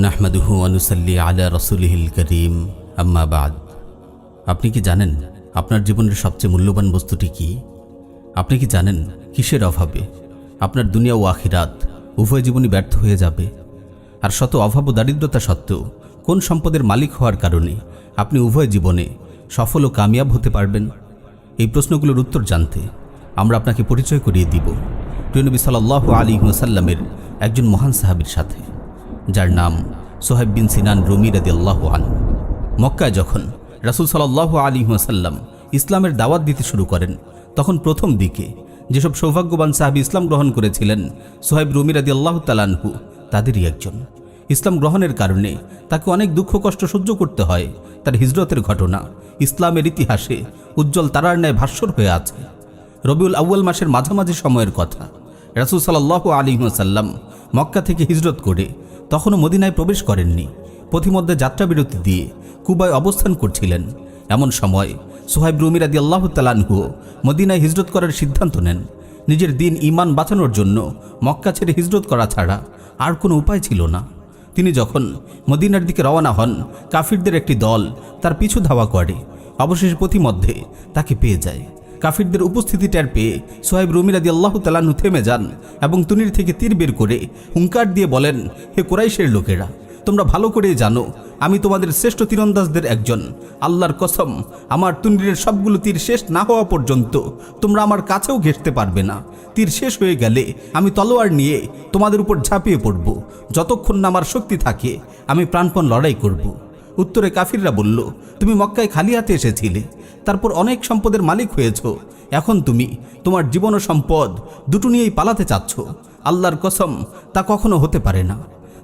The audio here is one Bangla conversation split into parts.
নাহমাদুহু আলা করিম। আম্মা বাদ। আপনি কি জানেন আপনার জীবনের সবচেয়ে মূল্যবান বস্তুটি কি? আপনি কি জানেন কিসের অভাবে আপনার দুনিয়া ও আখিরাত উভয় জীবনই ব্যর্থ হয়ে যাবে? আর শত অভাব ও দারিদ্রতা সত্ত্বেও কোন সম্পদের মালিক হওয়ার কারণে আপনি উভয় জীবনে সফল ও কামিয়াব হতে পারবেন? এই প্রশ্নগুলোর উত্তর জানতে আমরা আপনাকে পরিচয় করিয়ে দিব। প্রিয়নবী সাল্লাহ আলী ওসাল্লামের একজন মহান সাহাবীর সাথে। যার নাম সোহেব বিন সিনান রুমি রাদি মক্কায় যখন রাসুল সাল্লাহ আলী ওসাল্লাম ইসলামের দাওয়াত দিতে শুরু করেন, তখন প্রথম দিকে যেসব সৌভাগ্যবান সাহাবি ইসলাম গ্রহণ করেছিলেন, সোহেব রুমি রাদি আল্লাহ তালানহু তাদেরই একজন। ইসলাম গ্রহণের কারণে তাকে অনেক দুঃখ কষ্ট সহ্য করতে হয়। তার হিজরতের ঘটনা ইসলামের ইতিহাসে উজ্জ্বল তারার ন্যায় ভাস্বর হয়ে আছে। রবিউল আউ্য়াল মাসের মাঝামাঝি সময়ের কথা রাসুল সাল্লাহ আলী সাল্লাম মক্কা থেকে হিজরত করে তখনও মদিনায় প্রবেশ করেননি। পথিমধ্যে যাত্রাবিরতি দিয়ে কুবায় অবস্থান করছিলেন। এমন সময় সোহাইব রুমির আদি আল্লাহ তালানহুও মদিনায় হিজরত করার সিদ্ধান্ত নেন। নিজের দিন ইমান বাঁচানোর জন্য মক্কা ছেড়ে হিজরত করা ছাড়া আর কোনো উপায় ছিল না। তিনি যখন মদিনার দিকে রওনা হন, কাফিরদের একটি দল তার পিছু ধাওয়া করে। অবশেষে পথিমধ্যে তাকে পেয়ে যায়। কাফিরদের উপস্থিতি টের পেয়ে সোহেব রুমিরাদি আল্লাহ তালান্নু থেমে যান এবং তুনির থেকে তীর বের করে হুঙ্কার দিয়ে বলেন, হে কোরাইশের লোকেরা, তোমরা ভালো করেই জানো, আমি তোমাদের শ্রেষ্ঠ তীরন্দাজদের একজন। আল্লাহর কসম, আমার তুনিরের সবগুলো তীর শেষ না হওয়া পর্যন্ত তোমরা আমার কাছেও ঘেঁষতে পারবে না। তীর শেষ হয়ে গেলে আমি তলোয়ার নিয়ে তোমাদের উপর ঝাঁপিয়ে পড়ব। যতক্ষণ না আমার শক্তি থাকে, আমি প্রাণপণ লড়াই করব। উত্তরে কাফিররা বলল, তুমি মক্কায় খালি হাতে এসেছিলে, তারপর অনেক সম্পদের মালিক হয়েছ। এখন তুমি, তোমার জীবন ও সম্পদ দুটো নিয়েই পালাতে চাচ্ছ। আল্লাহর কসম, তা কখনো হতে পারে না।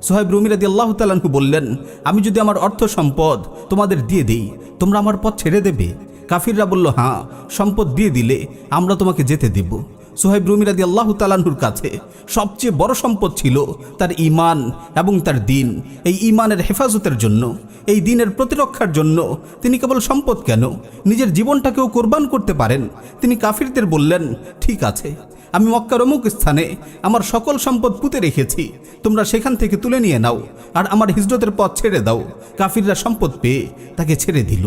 সোহেব রুমিরাদি আল্লাহ তালাহু বললেন, আমি যদি আমার অর্থ সম্পদ তোমাদের দিয়ে দিই, তোমরা আমার পথ ছেড়ে দেবে? কাফিররা বলল হ্যাঁ সম্পদ দিয়ে দিলে আমরা তোমাকে যেতে দেব। সোহেব রুমিরাদি আল্লাহ তালাহুর কাছে সবচেয়ে বড় সম্পদ ছিল তার ইমান এবং তার দিন। এই ইমানের হেফাজতের জন্য, এই দিনের প্রতিরক্ষার জন্য তিনি কেবল সম্পদ কেন? নিজের জীবনটাকেও কোরবান করতে পারেন। তিনি কাফিরদের বললেন, ঠিক আছে, আমি মক্কার অমুক স্থানে আমার সকল সম্পদ পুঁতে রেখেছি। তোমরা সেখান থেকে তুলে নিয়ে নাও আর আমার হিজরতের পথ ছেড়ে দাও। কাফিররা সম্পদ পেয়ে তাকে ছেড়ে দিল।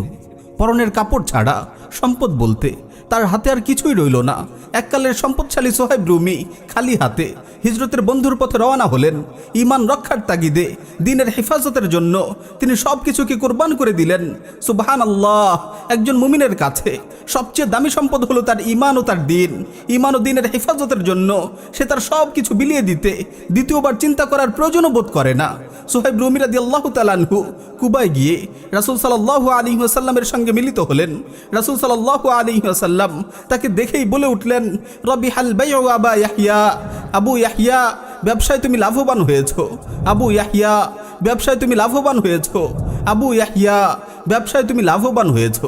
পরনের কাপড় ছাড়া সম্পদ বলতে তার হাতে আর কিছুই রইল না। এককালের সম্পদশালী সোহেব রুমি খালি হাতে হিজরতের বন্ধুর পথে রওনা হলেন ইমান রক্ষার তাগিদে, দিনের হেফাজতের জন্য। তিনি সব কিছুকে কোরবান করে দিলেন। সুবাহান আল্লাহ একজন মুমিনের কাছে। সবচেয়ে দামি সম্পদ হলো তার ইমান ও তার দিন। ইমান ও দিনের হেফাজতের জন্য সে তার সব কিছু বিলিয়ে দিতে দ্বিতীয়বার চিন্তা করার প্রয়োজনও বোধ করে না। সোহেব রুমিরাদি আল্লাহ তালানহু কুবায় গিয়ে রাসুল সাল্লাহ আলী আসাল্লামের সঙ্গে মিলিত হলেন। রাসুল সাল্লাহ আলী আসাল্লাম তাকে দেখেই বলে উঠলেন, রবি হাল বাই আবা ইয়াহিয়া আবু ইয়াহিয়া ব্যবসায় তুমি লাভবান হয়েছ। আবু ইয়াহিয়া ব্যবসায় তুমি লাভবান হয়েছ। আবু ইয়াহিয়া ব্যবসায় তুমি লাভবান হয়েছ।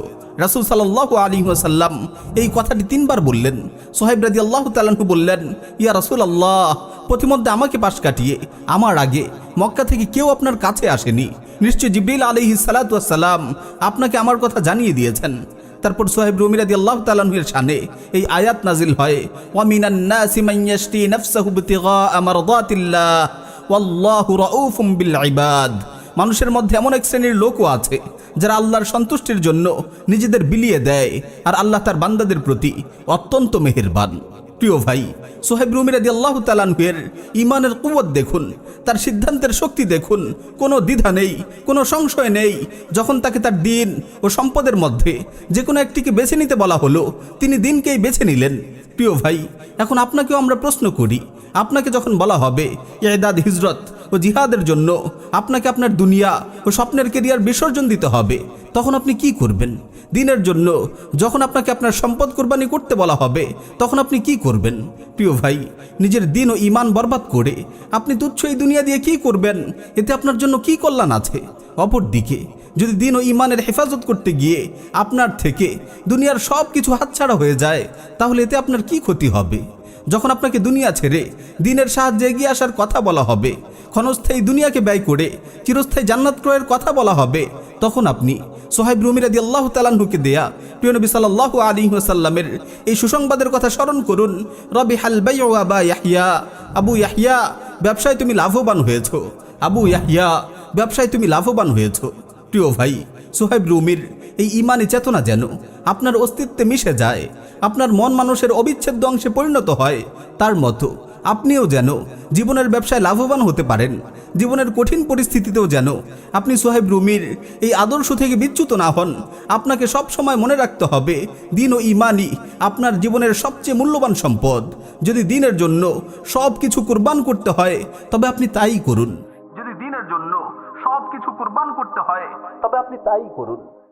রাসুল সাল্লাহ আলী সাল্লাম এই কথাটি তিনবার বললেন। সোহেব রাজি আল্লাহ তালাহু বললেন, ইয়া রাসুল আল্লাহ প্রতিমধ্যে আমাকে পাশ কাটিয়ে আমার আগে মক্কা থেকে কেউ আপনার কাছে আসেনি। নিশ্চয় জিব্রিল আলহি সালাতাম আপনাকে আমার কথা জানিয়ে দিয়েছেন। তারপর সোহেব রুমিরাদি আল্লাহ তালাহের সানে এই আয়াত নাজিল হয় মানুষের মধ্যে এমন এক শ্রেণির লোকও আছে যারা আল্লাহর সন্তুষ্টির জন্য নিজেদের বিলিয়ে দেয় আর আল্লাহ তার বান্দাদের প্রতি অত্যন্ত মেহেরবান। প্রিয় ভাই, সোহেব রুমিরাদি আল্লাহ তালানহের ইমানের কুবত দেখুন, তার সিদ্ধান্তের শক্তি দেখুন, কোনো দ্বিধা নেই, কোনো সংশয় নেই, যখন তাকে তার দিন ও সম্পদের মধ্যে যে কোনো একটিকে বেছে নিতে বলা হলো, তিনি দিনকেই বেছে নিলেন। প্রিয় ভাই, এখন আপনাকেও আমরা প্রশ্ন করি, আপনাকে যখন বলা হবে এদাদ হিজরত ও জিহাদের জন্য আপনাকে আপনার দুনিয়া ও স্বপ্নের কেরিয়ার বিসর্জন দিতে হবে। তখন আপনি কি করবেন? দিনের জন্য যখন আপনাকে আপনার সম্পদ কোরবানি করতে বলা হবে, তখন আপনি কি করবেন? প্রিয় ভাই, নিজের দিন ও ইমান বরবাদ করে আপনি তুচ্ছ এই দুনিয়া দিয়ে কি করবেন? এতে আপনার জন্য কি কল্যাণ আছে? অপরদিকে, যদি দিন ও ইমানের হেফাজত করতে গিয়ে আপনার থেকে দুনিয়ার সব কিছু হাতছাড়া হয়ে যায়, তাহলে এতে আপনার কি ক্ষতি হবে? যখন আপনাকে দুনিয়া ছেড়ে, দিনের সাহায্যে এগিয়ে আসার কথা বলা হবে, ক্ষণস্থায়ী দুনিয়াকে ব্যয় করে, চিরস্থায়ী জান্নাত ক্রয়ের কথা বলা হবে, তখন আপনি সোহাইব রুমিরাদি আল্লাহ তালাহুকে দেয়া প্রিয় নবী সাল্লাহ আলী সাল্লামের এই সুসংবাদের কথা স্মরণ করুন, রবি হালবাই আবা ইয়াহিয়া আবু ইয়াহিয়া ব্যবসায় তুমি লাভবান হয়েছ আবু ইয়াহিয়া ব্যবসায় তুমি লাভবান হয়েছ প্রিয় ভাই সোহেব রুমির এই ইমানি চেতনা যেন আপনার অস্তিত্বে মিশে যায়। আপনার মন মানুষের অবিচ্ছেদ্য অংশে পরিণত হয়। তার মতো আপনিও যেন জীবনের ব্যবসায় লাভবান হতে পারেন। জীবনের কঠিন পরিস্থিতিতেও যেন আপনি সোহেব রুমির এই আদর্শ থেকে বিচ্যুত না হন। আপনাকে সব সময় মনে রাখতে হবে, দিন ও ইমানই আপনার জীবনের সবচেয়ে মূল্যবান সম্পদ। যদি দিনের জন্য সব কিছু কোরবান করতে হয়, তবে আপনি তাই করুন। যদি দিনের জন্য সব কিছু কোরবান করতে হয়, তবে আপনি তাই করুন।